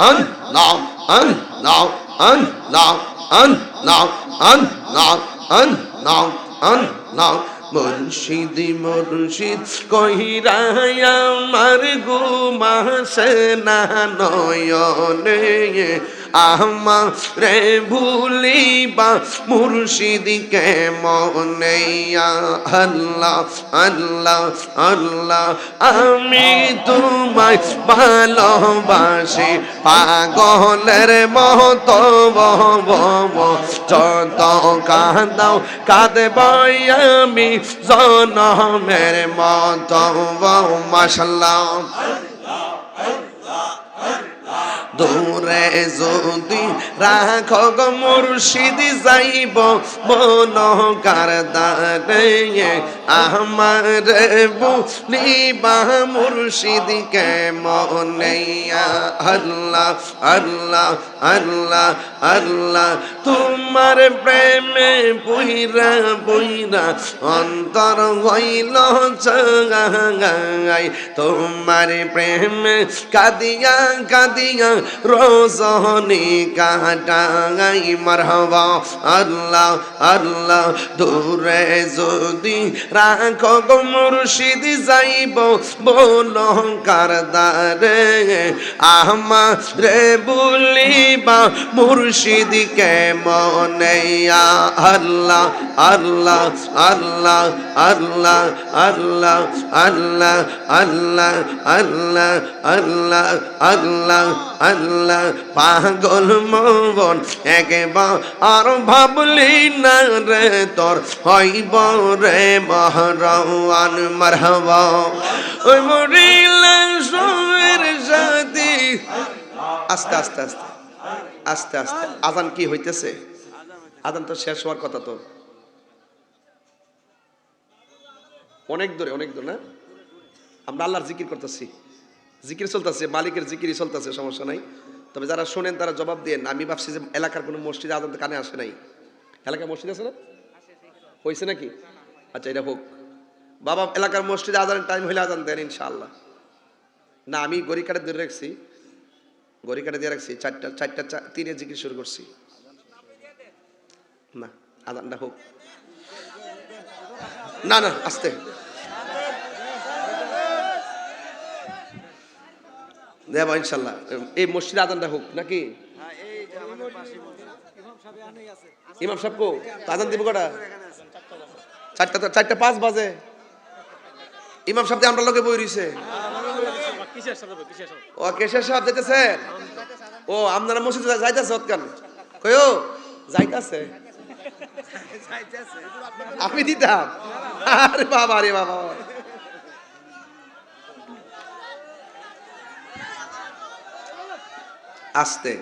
an now an now an now an now an now an now an now Murshidi মুর্শিদ কহিরায় আমার গুমাসে না নয়নে আমার ভুলিবা মুর্শিদি কে মনে আল্লাহ আল্লাহ আল্লাহ। আমি তোমায় ভালোবাসি, পাগলের মতো যত কাঁদাও কাঁদব আমি জনমের মতো মাসাল্লাহ দূরে যদি রাখো গো মুর্শিদি, যাইব মন কারদারে আমার বুলিবা মুর্শিদি কে মনে আল্লাহ আল্লাহ আল্লাহ আল্লাহ। তোমার প্রেমে বইরা বইরা অন্তর হইল তোমার প্রেমে কাদিয়া কাদিয়া রোজনি কাটাই মারহবা। আল্লাহ আল্লাহ, দূরে যদি রাখো গো মুর্শিদ যাইব বল কারদারে আমার রে বলিবা মুর্শিদ কে মনে আল্লাহ আল্লাহ আল্লাহ আল্লাহ আল্লাহ আল্লাহ আল্লাহ আল্লাহ আল্লাহ আল্লাহ। আল্লাহ পাগল মন একবার ভাবলি না রে তোর হইব রে মহরওয়ান মারহবা। ওই মরিলে সোয়ের সাথী আস্তে আস্তে আস্তে আস্তে আস্তে। আজান কি হইতেছে? আজান তো শেষ হওয়ার কথা তো। অনেক দূরে, অনেক দূর না? আমরা আল্লাহর জিকির করতেছি। জিকির চলতেছে, মালিকের জিকিরই চলতেছে, সমস্যা নাই। তবে যারা শোনেন, তারা জবাব দেন। আমি ভাবছি যে এলাকার কোনো মসজিদে আজান তো কানে আসে নাই। এলাকার মসজিদ আছে না? হয়েছে নাকি? আচ্ছা এটা হোক। বাবা, এলাকার মসজিদে আজানের টাইম হলে আজান দেন, ইনশাআল্লাহ। না, আমি গড়ি কাটে ধরে রাখছি। গড়ি কাটে দিয়ে রাখছি। চারটা চারটা তিনে জিকির শুরু করছি। না, আজানটা হোক। না না, আস্তে। দেবা ইনশাল্লাহ এই মসজিদ আদানটা হোক নাকি? ইমাম সাহেব কো? আদান দিব কটা? চারটা চারটা পাঁচ বাজে। ইমাম সাহেব আমরা লোকে বই রইছে। ও কেশর সাহেব যাইতেছে? ও আপনারা মসজিদে যাইতেছে অতকান কয়ো যাইতাছে। আমি দিতাম। আরে বাবা আরে বাবা। আস্তে।